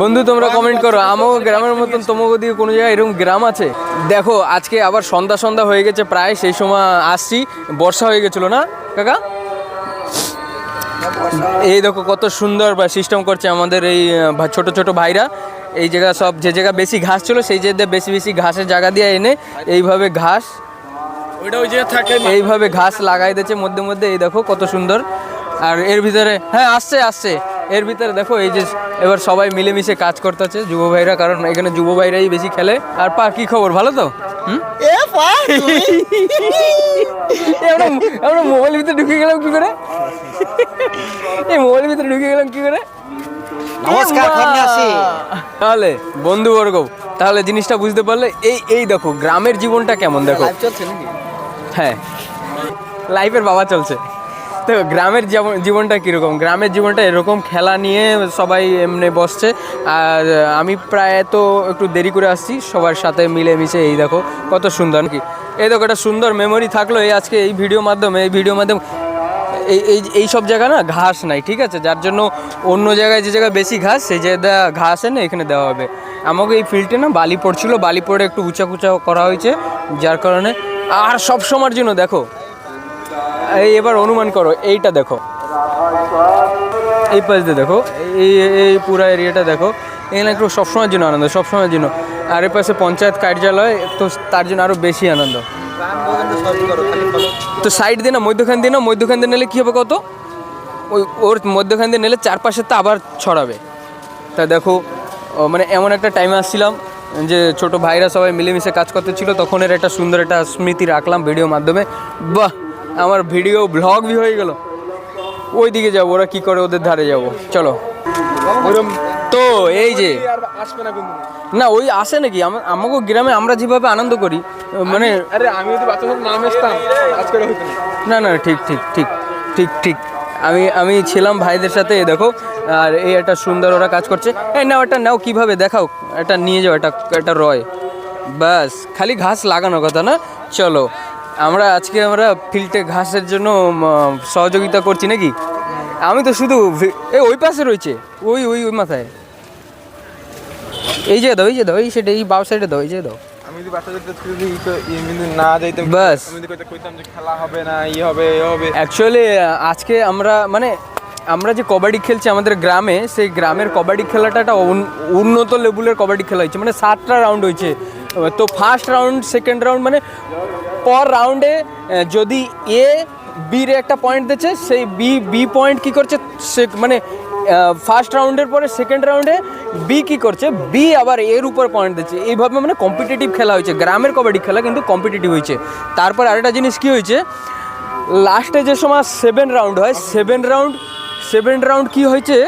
বন্ধু তোমরা কমেন্ট করো। আমাকে গ্রামের মতন তোমাকে দিকে কোনো জায়গায় এরকম গ্রাম আছে? দেখো আজকে আবার সন্ধ্যা সন্ধ্যা হয়ে গেছে প্রায় সেই সময় আসছি। বর্ষা হয়ে গেছিল না কাকা? এই দেখো কত সুন্দর বা সিস্টেম করছে আমাদের এই ছোট ছোট ভাইরা। এই জায়গা সব যে জায়গা বেশি ঘাস ছিল সেই জায়গায় বেশি বেশি ঘাসের জায়গা দিয়ে এনে এইভাবে ঘাস ওইটা ওই জায়গায় থাকে এইভাবে ঘাস লাগাই দিয়েছে মধ্যে মধ্যে এই দেখো কত সুন্দর। আর এর ভিতরে হ্যাঁ আসছে আসছে। এর ভিতরে দেখো এই যে এবার সবাই মিলেমিশে কাজ করতেছে যুব ভাইরা কারণ এখানে যুব ভাইরাই বেশি খেলে। আর পা কি খবর? ভালো তো? আমরা মোবাইলের ভিতরে ঢুকে গেলাম কি করে? এই মোবাইলের ভিতরে ঢুকে গেলাম কি করে? নমস্কার তাহলে বন্ধুবর্গ তাহলে জিনিসটা বুঝতে পারলে এই এই দেখো গ্রামের জীবনটা কেমন দেখো? হ্যাঁ। লাইফের বাবা চলছে। তো গ্রামের যেমন জীবনটা কীরকম? গ্রামের জীবনটা এরকম খেলা নিয়ে সবাই এমনি বসছে। আর আমি প্রায় তো একটু দেরি করে আসছি, সবার সাথে মিলেমিশে এই দেখো, কত সুন্দর কি এই দেখো, একটা সুন্দর মেমোরি থাকল এই আজকে এই ভিডিও মাধ্যমে, এই ভিডিও মাধ্যমে এই এই এই সব জায়গা না ঘাস নাই, ঠিক আছে? যার জন্য অন্য জায়গায় যে জায়গায় বেশি ঘাস, সেই জায়গায় ঘাস এনে এখানে দেওয়া হবে। আমাকে এই ফিল্ডে না বালি পড়ছিল, বালি পড়ে একটু উঁচা কুচা করা হয়েছে, যার কারণে আর সব সময়ের জন্য দেখো এবার অনুমান করো, এইটা দেখো। এই পাশ দিয়ে দেখো, এই এই পুরো এরিয়াটা দেখো। এখানে একটু সবসময়ের জন্য আনন্দ, সবসময়ের জন্য। আর এর পাশে পঞ্চায়েত কার্যালয়, তো তার জন্য আরও বেশি আনন্দ। তো সাইড দিয়ে না, মধ্যখান দিয়ে না, মধ্যখান দিয়ে নিলে কী হবে কত? ওই, ওর মধ্যখান দিয়ে নিলে চারপাশে তো আবার ছড়াবে। তা দেখো মানে এমন একটা টাইমে আসছিলাম যে ছোট ভাইরা সবাই মিলেমিশে কাজ করতে ছিল তখন এর একটা সুন্দর একটা স্মৃতি রাখলাম ভিডিও মাধ্যমে। বাহ! আমার ভিডিও ব্লগ বি হয়ে গেল। ওই দিকে যাব ওরা কি করে ওদের ধারে যাব। চলো। তো এই যে না ওই আসে নাকি? আমা- আমাকে গ্রামে আমরা যেভাবে আনন্দ করি মানে আরে আমি যদি বাচ্চা সব নাম আসতাম আজকে হইতো না। না ঠিক ঠিক ঠিক ঠিক ঠিক। আমি আমি ছিলাম ভাইদের সাথে দেখো আর এই একটা সুন্দর ওরা কাজ করছে। এই নাও এটা নাও কীভাবে দেখাও এটা নিয়ে যাও এটা এটা রয়। ব্যাস খালি ঘাস লাগানোর কথা না? চলো আমরা আজকে আমরা ফিল্ডে ঘাসের জন্য সহযোগিতা করছি নাকি? আমি তো শুধু এই ওই পাশে রয়েছে। ওই ওই ওই মাথায়। এই যে দাও এই যে দাও এই সেটা এই বাউ সাইডে দাও এই যে দাও। আমি যদি বাচ্চাদের যদি ই কই- ই যদি না যাইতাম। আমি যদি কইতাম যে খেলা হবে না ই হবে এ হবে। অ্যাকচুয়ালি আজকে আমরা মানে আমরা যে কবাডি খেলছি আমাদের গ্রামে সেই গ্রামের কবাডি খেলাটা একটা উন্নত লেভেলের কবাডি খেলা হয়েছে। মানে সাতটা রাউন্ড হয়েছে। তো ফার্স্ট রাউন্ড সেকেন্ড রাউন্ড মানে পর রাউন্ডে যদি এ বির একটা পয়েন্ট দিচ্ছে, সেই বি বি পয়েন্ট কি করছে? সে মানে ফার্স্ট রাউন্ডের পরে সেকেন্ড রাউন্ডে বি কি করছে? বি আবার এর উপর পয়েন্ট দিচ্ছে। এইভাবে মানে কম্পিটিটিভ খেলা হয়েছে। গ্রামের কবাডি খেলা কিন্তু কম্পিটিটিভ হয়েছে। তারপর আরেকটা জিনিস কি হয়েছে? লাস্টে যে সময় সেভেন রাউন্ড হয় সেভেন রাউন্ড সেভেন রাউন্ড কি হয়েছে?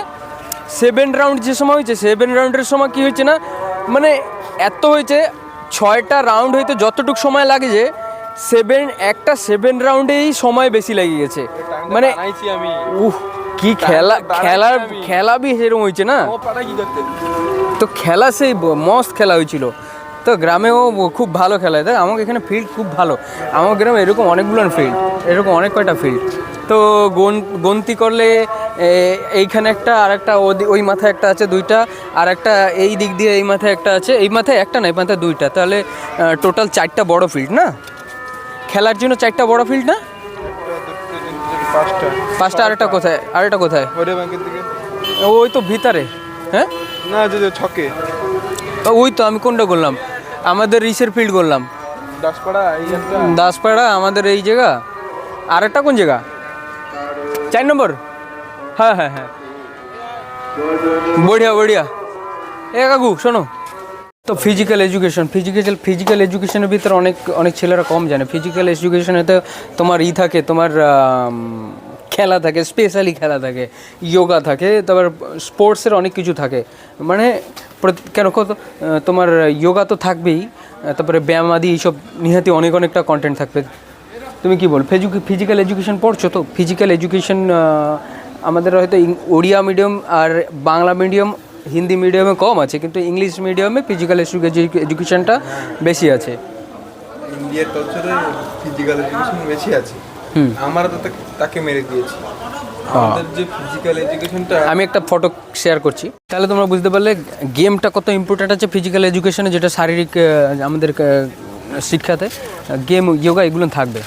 সেভেন রাউন্ড যে সময় হয়েছে সেভেন রাউন্ডের সময় কি হয়েছে না? মানে এত হয়েছে ছয়টা রাউন্ড হইতে যতটুকু সময় লাগে যে সেভেন একটা সেভেন রাউন্ডেই সময় বেশি লেগে গেছে। মানে উহ কি খেলা খেলার খেলা বি সেরকম হয়েছে না? তো খেলা সেই মস্ত খেলা হয়েছিল তো গ্রামেও খুব ভালো খেলা হয়। দেখ আমাকে এখানে ফিল্ড খুব ভালো। আমার গ্রামে এরকম অনেকগুলো ফিল্ড এরকম অনেক কয়টা ফিল্ড তো গন- গন্তি করলে এইখানে একটা আর একটা ওই মাথায় একটা আছে দুইটা আর একটা এই দিক দিয়ে এই মাথায় একটা আছে এই মাথায় একটা না এই মাথায় দুইটা। তাহলে টোটাল চারটা বড় ফিল্ড না? খেলার জন্য চারটা বড় ফিল্ড না? পাঁচটা আরেকটা কোথায়? আরেকটা কোথায়? ওই তো ভিতরে হ্যাঁ? না যে যে ছকে। ওই তো আমি কোনটা করলাম আমাদের রিসের ফিল্ড করলাম দাসপাড়া এই একটা। দাসপাড়া আমাদের এই জায়গা। আর একটা কোন জায়গা? চার নম্বর? হ্যাঁ হ্যাঁ হ্যাঁ। বঢ়িয়া বঢ়িয়া এ কাকু, শোনো। তো ফিজিক্যাল এডুকেশন ফিজিক্যাল ফিজিক্যাল এডুকেশনের ভিতরে অনেক অনেক ছেলেরা কম জানে। ফিজিক্যাল এডুকেশনেতে তোমার ই থাকে, তোমার খেলা থাকে স্পেশালি খেলা থাকে যোগা থাকে, তারপর স্পোর্টসের অনেক কিছু থাকে। মানে কেন তোমার যোগা তো থাকবেই, তারপরে ব্যায়াম আদি এইসব নিহাতি অনেক, অনেকটা কন্টেন্ট থাকবে। তুমি কি বল ফিজিক্যাল এডুকেশন পড়ছো তো? ফিজিক্যাল এডুকেশন আমাদের হয়তো ওড়িয়া মিডিয়াম আর বাংলা মিডিয়াম হিন্দি মিডিয়ামে কম আছে কিন্তু ইংলিশ মিডিয়ামে ফিজিক্যাল এডুকেশনটা বেশি আছে। ইন্ডিয়ার কালচারে ফিজিক্যাল এডুকেশন বেশি আছে। আমরা তো তাকে- তাকে মেরে দিয়েছি। আমাদের যে ফিজিক্যাল এডুকেশনটা আমি একটা ফটো শেয়ার করছি। তাহলে তোমরা বুঝতে পারলে গেমটা কত ইম্পর্ট্যান্ট আছে ফিজিক্যাল এডুকেশনে যেটা শারীরিক আমাদের শিক্ষাতে। গেম যোগা এগুলো থাকবে।